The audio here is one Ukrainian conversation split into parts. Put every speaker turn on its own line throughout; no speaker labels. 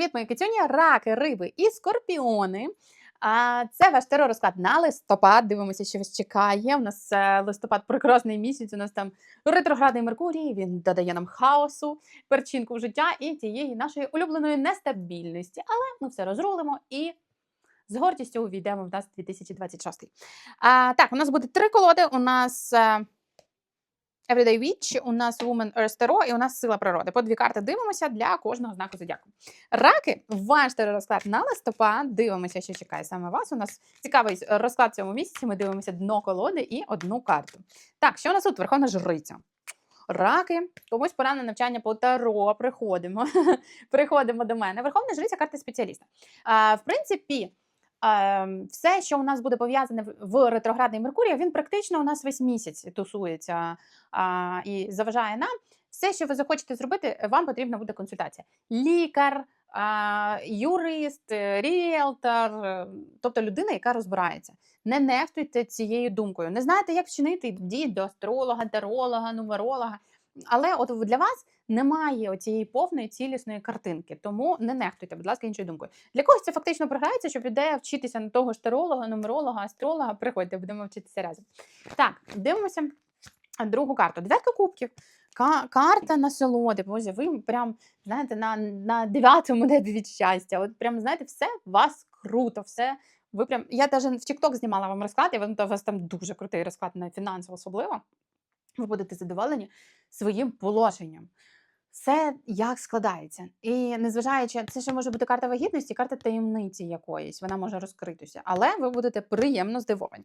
Привіт, мої кицюні, раки, риби і скорпіони. А це ваш теророзклад на листопад. Дивимося, що вас чекає. У нас е, листопад прекрасний місяць. У нас там ретроградний Меркурій. Він додає нам хаосу, перчинку в життя і тієї нашої улюбленої нестабільності. Але ми все розрулимо і з гордістю увійдемо в нас 2026. А, так, у нас буде три колоди. У нас. Everyday Witch, у нас Woman Earth Tarot і у нас Сила природи. По дві карти дивимося для кожного знаку зодіаку. Раки, ваш теророзклад на листопад. Дивимося, що чекає саме вас. У нас цікавий розклад в цьому місяці. Ми дивимося дно колоди і одну карту. Так, що у нас тут? Верховна жриця. Раки, комусь пора на навчання по таро. Приходимо. Приходимо до мене. Верховна жриця карта спеціаліста. А, в принципі, все, що у нас буде пов'язане в- ретроградний Меркурій, він практично у нас весь місяць тусується і заважає нам. Все, що ви захочете зробити, вам потрібна буде консультація. Лікар, юрист, е, ріелтор, е, тобто людина, яка розбирається. Не нехтуйте цією думкою. Не знаєте, як вчинити, йдіть до астролога, таролога, нумеролога. Але от для вас немає цієї повної цілісної картинки, тому не нехтуйте, будь ласка, іншою думкою. Для когось це фактично програється, що піде вчитися на того ж таролога, нумеролога, астролога. Приходьте, будемо вчитися разом. Так, дивимося другу карту. Дев'ятка кубків. Карта насолоди. Боже, ви прям знаєте на, на дев'ятому небі від щастя. От прям знаєте, все у вас круто, все. Ви прям я навіть в TikTok знімала вам розклад, і у вас там дуже крутий розклад на фінансово особливо. Ви будете задоволені своїм положенням. Все як складається. І незважаючи, це ще може бути карта вагітності, карта таємниці якоїсь, вона може розкритися, але ви будете приємно здивовані.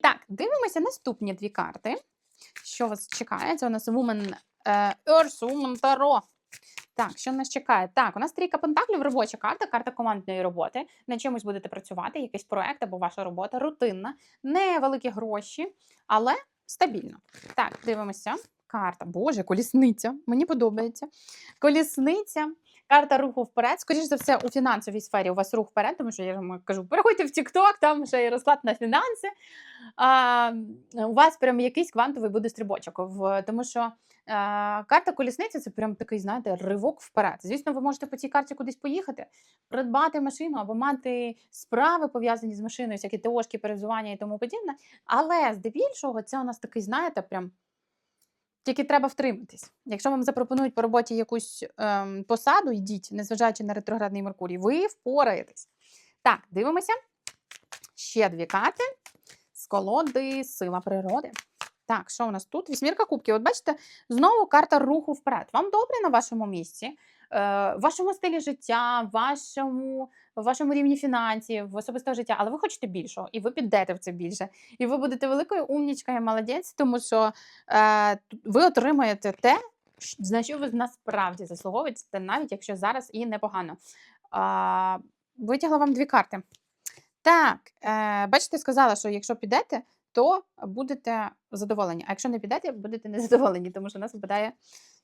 Так, дивимося наступні дві карти. Що вас чекає? Це у нас Woman е, Earth, Woman Tarot. Так, що нас чекає? Так, у нас трійка пентаклів, робоча карта, карта командної роботи. На чимось будете працювати, якийсь проект або ваша робота, рутинна, невеликі гроші, але стабільно. Так, дивимося. Карта. Боже, колісниця. Мені подобається. Колісниця. Карта руху вперед. Скоріше за все, у фінансовій сфері у вас рух вперед, тому що я вам кажу, переходьте в TikTok, там ще є розклад на фінанси. А, у вас прям якийсь квантовий буде стрибочок. Тому що е, карта колісниці це прям такий, знаєте, ривок вперед. Звісно, ви можете по цій карті кудись поїхати, придбати машину або мати справи пов'язані з машиною, всякі теошки, перевзування і тому подібне. Але здебільшого, це у нас такий, знаєте, прям. Тільки треба втриматись. Якщо вам запропонують по роботі якусь ем, посаду, йдіть, незважаючи на ретроградний Меркурій, ви впораєтесь. Так, дивимося. Ще дві карти з колоди Сила природи. Так, що у нас тут? Вісьмірка кубків. От бачите, знову карта руху вперед. Вам добре на вашому місці, вашому стилі життя, вашому, вашому рівні фінансів, особистого життя, але ви хочете більшого, і ви підете в це більше. І ви будете великою умнічкою, молодець, тому що е, ви отримаєте те, на що ви насправді заслуговуєте, навіть якщо зараз і непогано. А, витягла вам дві карти. Так, е, бачите, сказала, що якщо підете, то будете задоволені. А якщо не підете, будете незадоволені, тому що нас випадає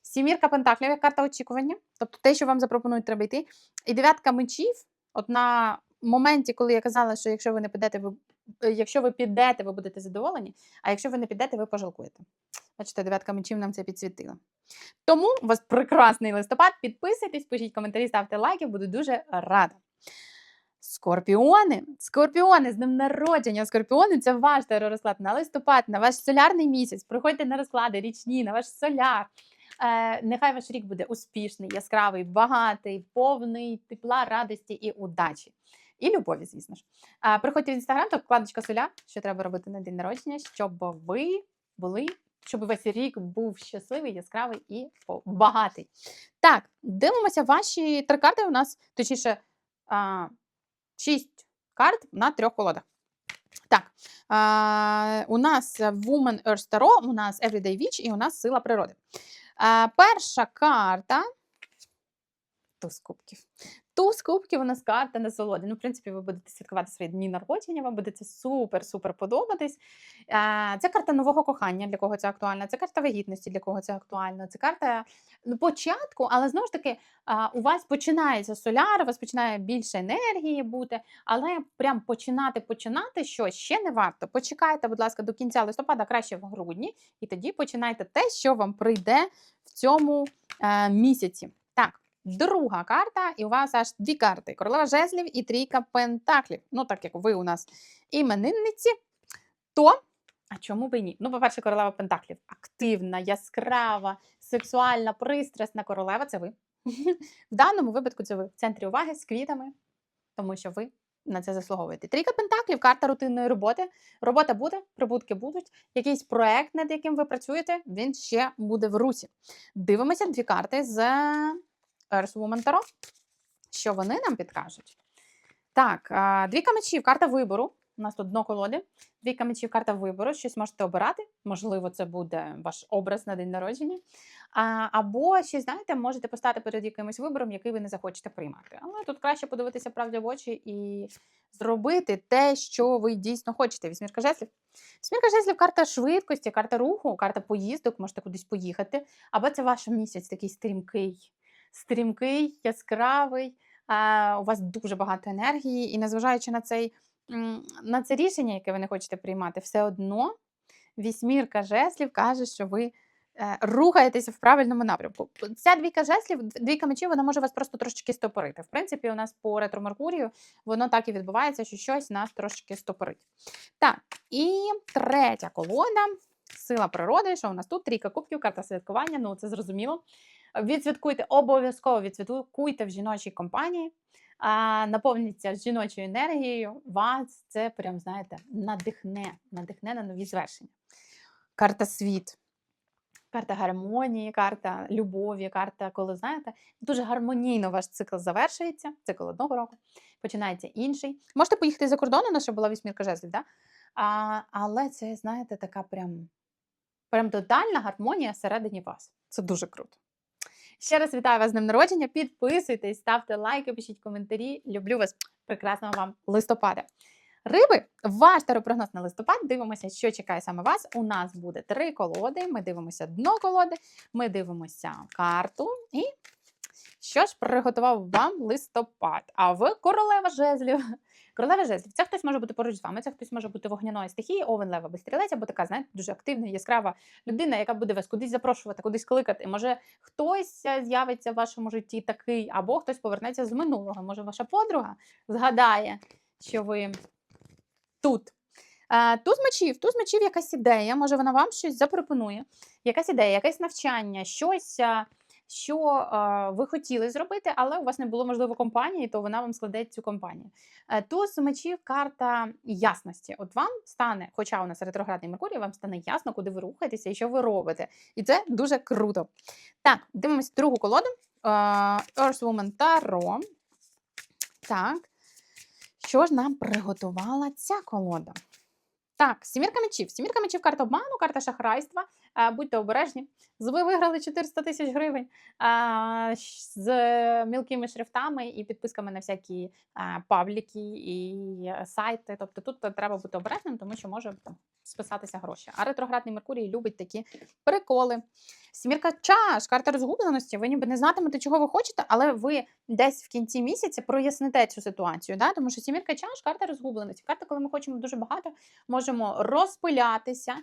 сімірка пентаклів, як карта очікування. Тобто те, що вам запропонують, треба йти. І дев'ятка мечів, от на моменті, коли я казала, що якщо ви не підете, ви е, якщо ви підете, ви будете задоволені, а якщо ви не підете, ви пожалкуєте. Бачите, дев'ятка мечів нам це підсвітила. Тому у вас прекрасний листопад. Підписуйтесь, пишіть коментарі, ставте лайки, буду дуже рада. Скорпіони, скорпіони з днем народження. Скорпіони це ваш теророзклад на листопад, на ваш солярний місяць. Приходьте на розклади річні, на ваш соляр. Е, нехай ваш рік буде успішний, яскравий, багатий, повний тепла, радості і удачі. І любові, звісно ж. А, приходьте в інстаграм, то вкладочка соля, що треба робити на день народження, щоб ви були, щоб весь рік був щасливий, яскравий і багатий. Так, дивимося ваші три карти. У нас точніше. А, шість карт на трьох колодах. Так, а, у нас Woman Earth Tarot, у нас Everyday Witch і у нас Сила природи. Перша карта. Туз кубків. Туз кубків у нас карта насолоди. Ну, в принципі, ви будете святкувати свої дні народження, вам буде це супер-супер подобатись. Це карта нового кохання, для кого це актуально. Це карта вагітності, для кого це актуально. Це карта ну, початку, але знову ж таки, у вас починається соляр, у вас починає більше енергії бути, але прям починати починати щось ще не варто. Почекайте, будь ласка, до кінця листопада, краще в грудні, і тоді починайте те, що вам прийде в цьому е, місяці. Так, друга карта, і у вас аж дві карти: королева жезлів і трійка пентаклів. Ну, так як ви у нас іменинниці, то. А чому б і ні? Ну, по-перше, королева Пентаклів активна, яскрава, сексуальна, пристрасна королева це ви. В даному випадку це ви в центрі уваги з квітами, тому що ви на це заслуговуєте. Трійка Пентаклів, карта рутинної роботи. Робота буде, прибутки будуть. Якийсь проект, над яким ви працюєте, він ще буде в русі. Дивимося дві карти з Woman Tarot. Що вони нам підкажуть? Так, двійка мечів, карта вибору. У нас тут дно колоди. Двійка мечів, карта вибору. Щось можете обирати. Можливо, це буде ваш образ на день народження. Або ще, знаєте, можете постати перед якимось вибором, який ви не захочете приймати. Але тут краще подивитися правді в очі і зробити те, що ви дійсно хочете. Вісьмірка жезлів. Вісьмірка жезлів карта швидкості, карта руху, карта поїздок, можете кудись поїхати. Або це ваш місяць такий стрімкий, стрімкий, яскравий. У вас дуже багато енергії, і незважаючи на цей на це рішення, яке ви не хочете приймати, все одно вісьмірка жеслів каже, що ви е, рухаєтеся в правильному напрямку. Ця двійка жеслів, дв- двійка мечів, вона може вас просто трошечки стопорити. В принципі, у нас по ретро Меркурію воно так і відбувається, що щось нас трошечки стопорить. Так, і третя колода. Сила природи, що у нас тут? Трійка кубків, карта святкування. Ну, це зрозуміло. Відсвяткуйте, обов'язково відсвяткуйте в жіночій компанії а, наповніться жіночою енергією, вас це прям, знаєте, надихне, надихне на нові звершення. Карта світ, карта гармонії, карта любові, карта, коли знаєте, дуже гармонійно ваш цикл завершується, цикл одного року, починається інший. Можете поїхати за кордон, у нас ще була вісьмірка жезлів, да? а, але це, знаєте, така прям, прям тотальна гармонія всередині вас. Це дуже круто. Ще раз вітаю вас з днем народження. Підписуйтесь, ставте лайки, пишіть коментарі. Люблю вас. Прекрасного вам листопада. Риби, ваш таропрогноз на листопад. Дивимося, що чекає саме вас. У нас буде три колоди. Ми дивимося дно колоди, ми дивимося карту. І що ж приготував вам листопад? А ви королева жезлів. Королева жезлів. Це хтось може бути поруч з вами, це хтось може бути вогняної стихії, овен лева без стрілець, або така, знаєте, дуже активна, яскрава людина, яка буде вас кудись запрошувати, кудись кликати. Може, хтось е, з'явиться в вашому житті такий, або хтось повернеться з минулого. Може, ваша подруга згадає, що ви тут. Е, Туз мечів, туз мечів якась ідея, може вона вам щось запропонує, якась ідея, якесь навчання, щось, е, що ви хотіли зробити, але у вас не було можливо компанії, то вона вам складе цю компанію. Е, Туз мечів карта ясності. От вам стане, хоча у нас ретроградний Меркурій, вам стане ясно, куди ви рухаєтеся і що ви робите. І це дуже круто. Так, дивимося другу колоду. Е, Earth Woman Tarot. Так. Що ж нам приготувала ця колода? Так, сімірка мечів. Сімірка мечів карта обману, карта шахрайства. Будьте обережні. Ви виграли 400 тисяч гривень з мілкими шрифтами і підписками на всякі пабліки і е, сайти. Тобто тут треба бути обережним, тому що може там списатися гроші. А ретроградний Меркурій любить такі приколи. Сімірка чаш, карта розгубленості. Ви ніби не знатимете, чого ви хочете, але ви десь в кінці місяця проясните цю ситуацію. Да? Тому що сімірка чаш, карта розгубленості. Карта, коли ми хочемо дуже багато, можемо розпилятися.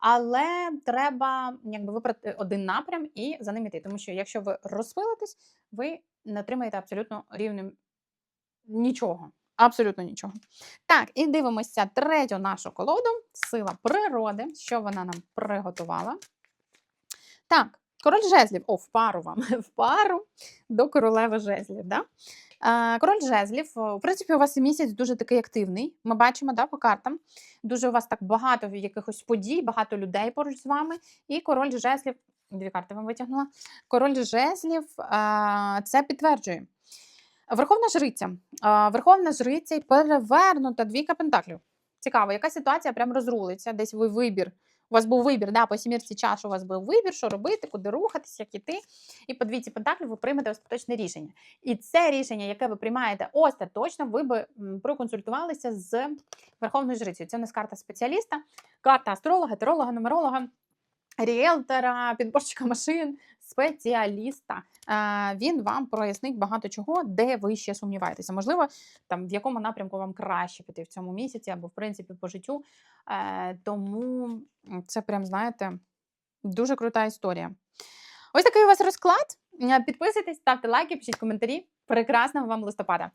Але треба якби вибрати один напрям і за ним іти. Тому що якщо ви розпилитесь, ви не отримаєте абсолютно рівним нічого. Абсолютно нічого. Так, і дивимося третю нашу колоду. Сила природи. Що вона нам приготувала? Так, король жезлів. О, в пару вам. В пару до королеви жезлів. Да? Е, Король жезлів, в принципі, у вас місяць дуже такий активний. Ми бачимо да, по картам. Дуже у вас так багато якихось подій, багато людей поруч з вами. І король жезлів, дві карти вам витягнула. Король жезлів е, це підтверджує. Верховна жриця. Е, Верховна жриця і перевернута двійка пентаклів. Цікаво, яка ситуація прям розрулиться, десь ви вибір. У вас був вибір, да, по сімірці чаш у вас був вибір, що робити, куди рухатись, як іти. І по двійці пентаклів ви приймете остаточне рішення. І це рішення, яке ви приймаєте остаточно, ви би проконсультувалися з Верховною жрицею. Це у нас карта спеціаліста, карта астролога, теролога, нумеролога, ріелтора, підборщика машин, спеціаліста. Е, Він вам прояснить багато чого, де ви ще сумніваєтеся. Можливо, там в якому напрямку вам краще піти в цьому місяці, або в принципі по життю. Е, Тому це прям, знаєте, дуже крута історія. Ось такий у вас розклад. Е, Підписуйтесь, ставте лайки, пишіть коментарі. Прекрасного вам листопада!